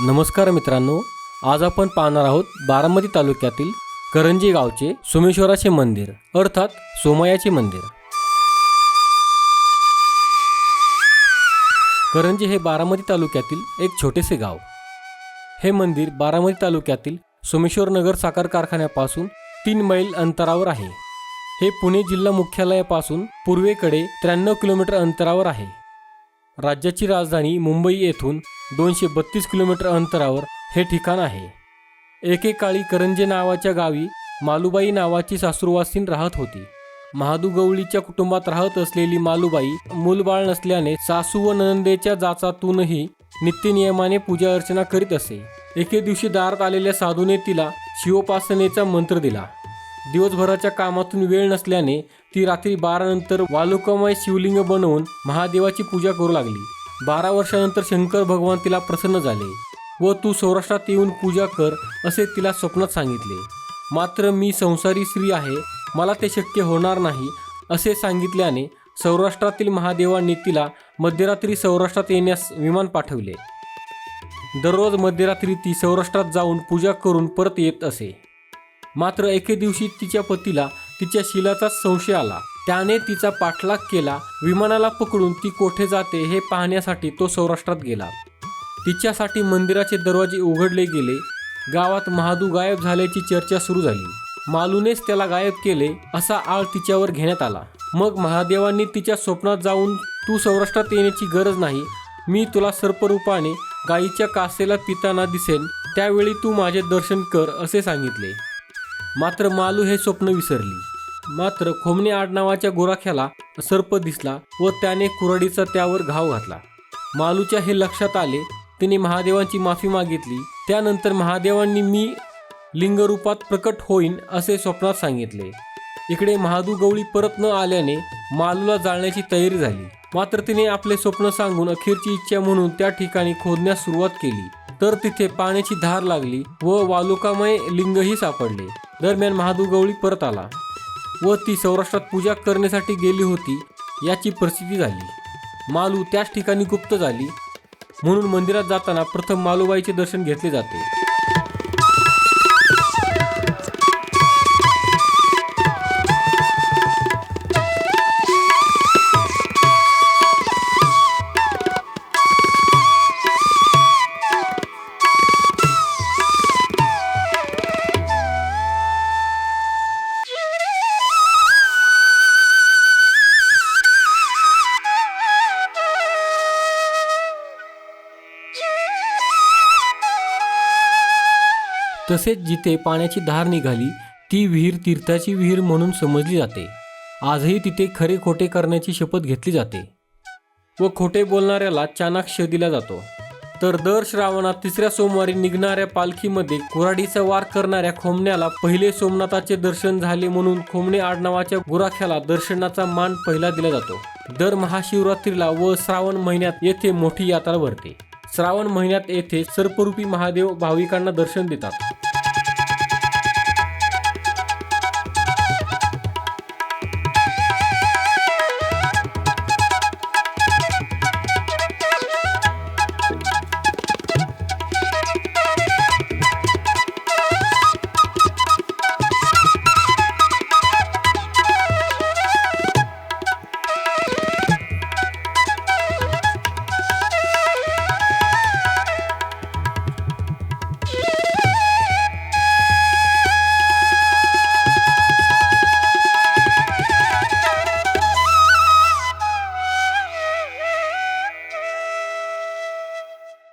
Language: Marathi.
नमस्कार मित्रांनो आज आपण पाहणार आहोत बारामती तालुक्यातील करंजी गावचे सोमेश्वराचे मंदिर अर्थात सोमयाचे मंदिर. करंजी हे बारामती तालुक्यातील एक छोटेसे गाव. हे मंदिर बारामती तालुक्यातील सोमेश्वर नगर साखर कारखान्यापासून तीन मैल अंतरावर आहे. हे पुणे जिल्हा मुख्यालयापासून पूर्वेकडे त्र्याण्णव किलोमीटर अंतरावर आहे. राज्याची राजधानी मुंबई येथून दोनशे बत्तीस किलोमीटर अंतरावर हे ठिकाण आहे. एकेकाळी करंजे नावाच्या गावी मालुबाई नावाची सासूरवासीन राहत होती. महादू गवळीच्या कुटुंबात राहत असलेली मालुबाई मूलबाळ नसल्याने सासू व नंदेच्या जाचातूनही नित्यनियमाने पूजा अर्चना करीत असे. एके दिवशी दारात आलेल्या साधूने तिला शिवोपासनेचा मंत्र दिला. दिवसभराच्या कामातून वेळ नसल्याने ती रात्री बारानंतर वालुकामय शिवलिंग बनवून महादेवाची पूजा करू लागली. बारा वर्षानंतर शंकर भगवान तिला प्रसन्न झाले व तू सौराष्ट्रात येऊन पूजा कर असे तिला स्वप्नात सांगितले. मात्र मी संसारी स्त्री आहे मला ते शक्य होणार नाही असे सांगितल्याने सौराष्ट्रातील महादेवांनी तिला मध्यरात्री सौराष्ट्रात येण्यास विमान पाठवले. दररोज मध्यरात्री ती सौराष्ट्रात जाऊन पूजा करून परत येत असे. मात्र एके दिवशी तिच्या पतीला तिच्या शिलाचा संशय आला. त्याने तिचा पाठलाग केला. विमानाला पकडून ती कोठे जाते हे पाहण्यासाठी तो सौराष्ट्रात गेला. तिच्यासाठी मंदिराचे दरवाजे उघडले गेले. गावात महादू गायब झाल्याची चर्चा सुरू झाली. मालूनेच त्याला गायब केले असा आळ तिच्यावर घेण्यात आला. मग महादेवांनी तिच्या स्वप्नात जाऊन तू सौराष्ट्रात येण्याची गरज नाही. मी तुला सर्परूपाने गायीच्या कासेला पिताना दिसेन. त्यावेळी तू माझे दर्शन कर असे सांगितले. मात्र मालू हे स्वप्न विसरली. मात्र खोमणे आडनावाच्या गोराख्याला सर्प दिसला व त्याने कुऱ्हाडीचा त्यावर घाव घातला. मालूच्या हे लक्षात आले तिने महादेवांची माफी मागितली. त्यानंतर महादेवांनी मी लिंगरूपात प्रकट होईन असे स्वप्नात सांगितले. इकडे महादू गवळी परत न आल्याने मालूला जाळण्याची तयारी झाली. मात्र तिने आपले स्वप्न सांगून अखेरची इच्छा म्हणून त्या ठिकाणी खोदण्यास सुरुवात केली. तर तिथे पाण्याची धार लागली व वालुकामय लिंगही सापडले. दरम्यान महादू गवळी परत आला. व ती सौराष्ट्रात पूजा करण्यासाठी गेली होती याची प्रसिद्धी झाली. मालू त्याच ठिकाणी गुप्त झाली. म्हणून मंदिरात जाताना प्रथम मालूबाईचे दर्शन घेतले जाते. तसेच जिथे पाण्याची धार निघाली ती विहीर तीर्थाची विहीर म्हणून समजली जाते. आजही तिथे खरे खोटे करण्याची शपथ घेतली जाते. व खोटे बोलणाऱ्याला चाणाक्ष दिला जातो. तर दर श्रावणात तिसऱ्या सोमवारी निघणाऱ्या पालखीमध्ये कुऱ्हाडीचा वार करणाऱ्या खोमण्याला पहिले सोमनाथाचे दर्शन झाले म्हणून खोमणे आडनावाच्या गुराख्याला दर्शनाचा मान पहिला दिला जातो. दर महाशिवरात्रीला व श्रावण महिन्यात येथे मोठी यात्रा भरते. श्रावण महिन्यात येथे सर्परूपी महादेव भाविकांना दर्शन देतात.